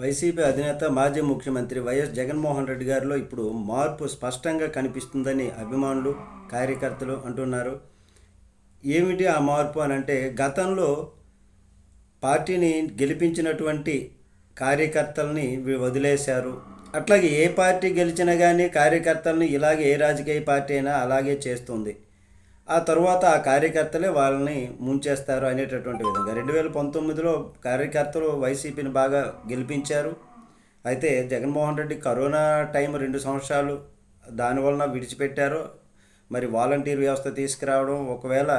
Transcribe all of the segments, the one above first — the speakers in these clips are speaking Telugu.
వైసీపీ అధినేత మాజీ ముఖ్యమంత్రి వైఎస్ జగన్మోహన్ రెడ్డి గారిలో ఇప్పుడు మార్పు స్పష్టంగా కనిపిస్తుందని అభిమానులు కార్యకర్తలు అంటున్నారు. ఏమిటి ఆ మార్పు అని అంటే గతంలో పార్టీని గెలిపించినటువంటి కార్యకర్తల్ని వదిలేశారు. అట్లాగే ఏ పార్టీ గెలిచినా కానీ కార్యకర్తల్ని ఇలాగే ఏ రాజకీయ పార్టీ అయినా అలాగే చేస్తుంది. ఆ తర్వాత ఆ కార్యకర్తలే వాళ్ళని ముంచేస్తారు అనేటటువంటి విధంగా. రెండు వేల పంతొమ్మిదిలో కార్యకర్తలు వైసీపీని బాగా గెలిపించారు. అయితే జగన్మోహన్ రెడ్డి కరోనా టైం రెండు సంవత్సరాలు దానివలన విడిచిపెట్టారు. మరి వాలంటీర్ వ్యవస్థ తీసుకురావడం ఒకవేళ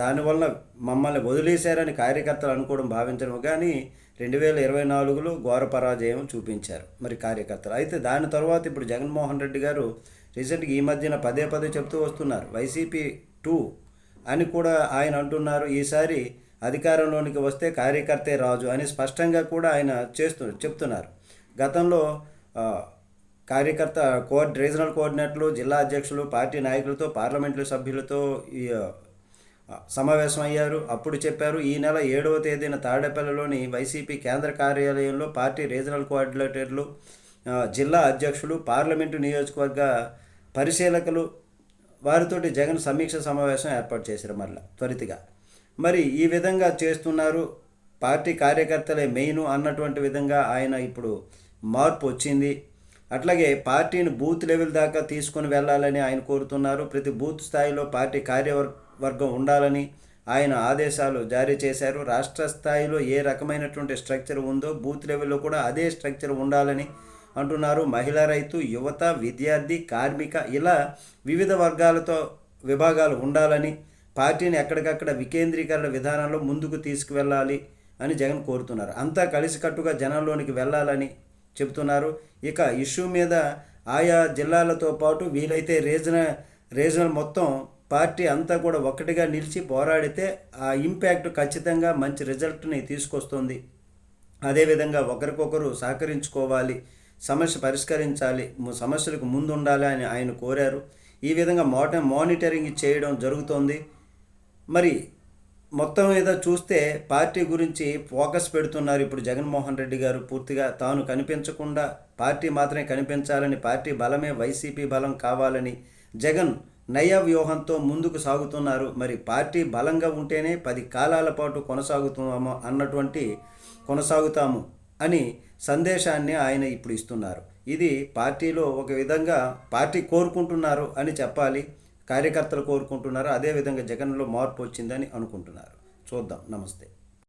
దానివల్ల మమ్మల్ని వదిలేశారని కార్యకర్తలు అనుకోవడం భావించడం కానీ రెండు వేల ఇరవై నాలుగులో ఘోర పరాజయం చూపించారు మరి కార్యకర్తలు. అయితే దాని తర్వాత ఇప్పుడు జగన్మోహన్ రెడ్డి గారు రీసెంట్గా ఈ మధ్యన పదే పదే చెప్తూ వస్తున్నారు. వైసీపీ టూ అని కూడా ఆయన అంటున్నారు. ఈసారి అధికారంలోనికి వస్తే కార్యకర్తే రాజు అని స్పష్టంగా కూడా ఆయన చేస్తు చెప్తున్నారు. గతంలో కార్యకర్త కోఆర్డి రీజనల్ కోఆర్డినేటర్లు జిల్లా అధ్యక్షులు పార్టీ నాయకులతో పార్లమెంటు సభ్యులతో సమావేశం అయ్యారు అప్పుడు చెప్పారు ఈ నెల ఏడవ తేదీన తాడేపల్లిలోని వైసీపీ కేంద్ర కార్యాలయంలో పార్టీ రీజనల్ కోఆర్డినేటర్లు జిల్లా అధ్యక్షులు పార్లమెంటు నియోజకవర్గ పరిశీలకులు వారితోటి జగన్ సమీక్ష సమావేశం ఏర్పాటు చేశారు మళ్ళీ త్వరితగా. మరి ఈ విధంగా చేస్తున్నారు పార్టీ కార్యకర్తలే మెయిన్ అన్నటువంటి విధంగా ఆయన ఇప్పుడు మార్పు వచ్చింది. అట్లాగే పార్టీని బూత్ లెవెల్ దాకా తీసుకొని వెళ్ళాలని ఆయన కోరుతున్నారు. ప్రతి బూత్ స్థాయిలో పార్టీ కార్యవర్గం ఉండాలని ఆయన ఆదేశాలు జారీ చేశారు. రాష్ట్ర స్థాయిలో ఏ రకమైనటువంటి స్ట్రక్చర్ ఉందో బూత్ లెవెల్లో కూడా అదే స్ట్రక్చర్ ఉండాలని అంటున్నారు. మహిళా రైతు యువత విద్యార్థి కార్మిక ఇలా వివిధ వర్గాలతో విభాగాలు ఉండాలని పార్టీని ఎక్కడికక్కడ వికేంద్రీకరణ విధానంలో ముందుకు తీసుకువెళ్ళాలి అని జగన్ కోరుతున్నారు. అంతా కలిసికట్టుగా జనంలోనికి వెళ్ళాలని చెబుతున్నారు. ఇక ఇష్యూ మీద ఆయా జిల్లాలతో పాటు వీలైతే రీజనల్ రీజనల్ మొత్తం పార్టీ అంతా కూడా ఒక్కటిగా నిలిచి పోరాడితే ఆ ఇంపాక్ట్ ఖచ్చితంగా మంచి రిజల్ట్ని తీసుకొస్తుంది. అదేవిధంగా ఒకరికొకరు సహకరించుకోవాలి. సమస్య పరిష్కరించాలి సమస్యలకు ముందు ఉండాలి అని ఆయన కోరారు. ఈ విధంగా మోట మానిటరింగ్ చేయడం జరుగుతోంది. మరి మొత్తం మీద చూస్తే పార్టీ గురించి ఫోకస్ పెడుతున్నారు ఇప్పుడు జగన్మోహన్ రెడ్డి గారు. పూర్తిగా తాను కనిపించకుండా పార్టీ మాత్రమే కనిపించాలని పార్టీ బలమే వైసీపీ బలం కావాలని జగన్ నయ వ్యూహంతో ముందుకు సాగుతున్నారు. మరి పార్టీ బలంగా ఉంటేనే పది కాలాల పాటు కొనసాగుతున్నాము అన్నటువంటి కొనసాగుతాము. అని సందేశాన్ని ఆయన ఇప్పుడు ఇస్తున్నారు. ఇది పార్టీలో ఒక విధంగా పార్టీ కోరుకుంటున్నారు అని చెప్పాలి కార్యకర్తలు కోరుకుంటున్నారు అదేవిధంగా జగన్లో మార్పు వచ్చిందని అనుకుంటున్నారు. చూద్దాం. నమస్తే.